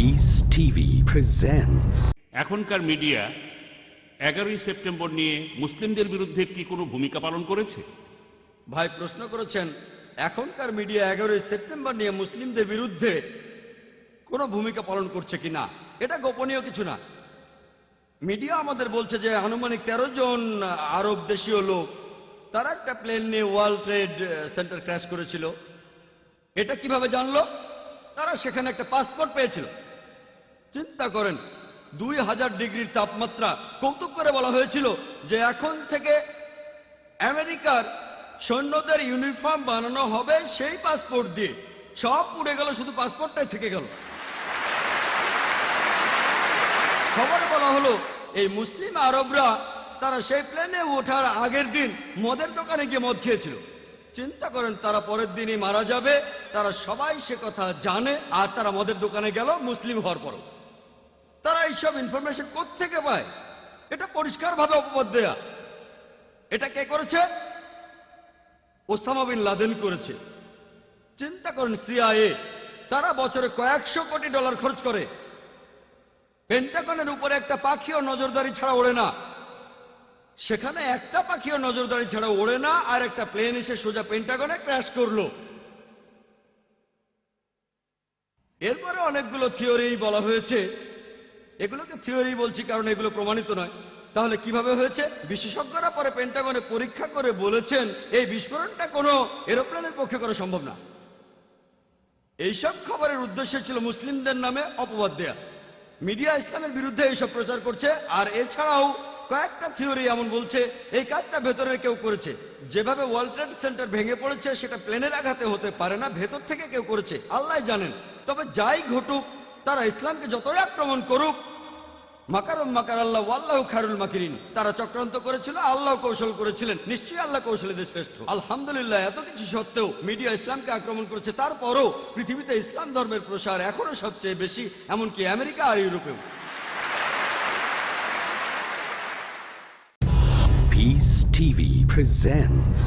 Peace TV presents. এখনকার media এগারোই September নিয়ে মুসলিমদের বিরুদ্ধে কি কোনো ভূমিকা পালন করেছে? ভাই প্রশ্ন করেছেন এখনকার মিডিয়া এগারোই সেপ্টেম্বর নিয়ে মুসলিমদের বিরুদ্ধে কোনো ভূমিকা পালন করছে কিনা এটা গোপনীয় কিছু না। মিডিয়া আমাদের বলছে যে আনুমানিক তেরো জন আরব দেশীয় লোক তারা একটা প্লেন নিয়ে ওয়ার্ল্ড ট্রেড সেন্টার ক্র্যাশ করেছিল। এটা কীভাবে জানলো? তারা সেখানে একটা পাসপোর্ট পেয়েছিল। চিন্তা করেন। দুই হাজার ডিগ্রির তাপমাত্রা। কৌতুক করে বলা হয়েছিল যে এখন থেকে আমেরিকার সৈন্যদের ইউনিফর্ম বানানো হবে সেই পাসপোর্ট দিয়ে। সব পুড়ে গেল, শুধু পাসপোর্টটাই থেকে গেল। খবরে বলা হলো, এই মুসলিম আরবরা তারা সেই প্লেনে ওঠার আগের দিন মদের দোকানে গিয়ে মদ খেয়েছিল। চিন্তা করেন তারা পরের দিনই মারা যাবে, তারা সবাই সে কথা জানে, আর তারা মদের দোকানে গেল, মুসলিম হওয়ার পরও। তারা এইসব ইনফরমেশন থেকে পায়? এটা পরিষ্কারভাবে অপবাদ দেয়া। এটা কে করেছে? ওসামা বিন লাদেন করেছে। চিন্তা করেন, সিআইএ, তারা বছরে কয়েকশো কোটি ডলার খরচ করে। পেন্টাগনের উপরে একটা পাখিও নজরদারি ছাড়া ওড়ে না। সেখানে একটা পাখিও নজরদারি ছাড়া ওড়ে না, আর একটা প্লেন এসে সোজা পেন্টাগনে ক্র্যাশ করল। এরপরে অনেকগুলো থিওরি বলা হয়েছে। এগুলোকে থিওরি বলছি কারণ এগুলো প্রমাণিত নয়। তাহলে কীভাবে হয়েছে? বিশেষজ্ঞরা পরে পেন্টাগনে পরীক্ষা করে বলেছেন, এই বিস্ফোরণটা কোনো এরোপ্লেনের পক্ষে করা সম্ভব না। এইসব খবরের উদ্দেশ্য ছিল মুসলিমদের নামে অপবাদ দেয়া। মিডিয়া ইসলামের বিরুদ্ধে এইসব প্রচার করছে, আর এছাড়াও কয়েকটা থিওরি এমন বলছে, এই কাজটা ভেতরের কেউ করেছে। যেভাবে ওয়ার্ল্ড ট্রেড সেন্টার ভেঙে পড়েছে, সেটা প্লেনের আঘাতে হতে পারে না, ভেতর থেকে কেউ করেছে, আল্লাহ জানেন। তবে যাই ঘটুক তারা ইসলামকে যতই আক্রমণ করুক মাকারম মাকার আল্লাহ আল্লাহ খারুল মাকিরিন, তারা চক্রান্ত করেছিল, আল্লাহ কৌশল করেছিলেন, নিশ্চয়ই আল্লাহ কৌশলীদের শ্রেষ্ঠ। আলহামদুলিল্লাহ, এত কিছু সত্ত্বেও মিডিয়া ইসলামকে আক্রমণ করেছে, তারপরও পৃথিবীতে ইসলাম ধর্মের প্রসার এখনও সবচেয়ে বেশি, এমনকি আমেরিকা আর ইউরোপেও। Peace TV presents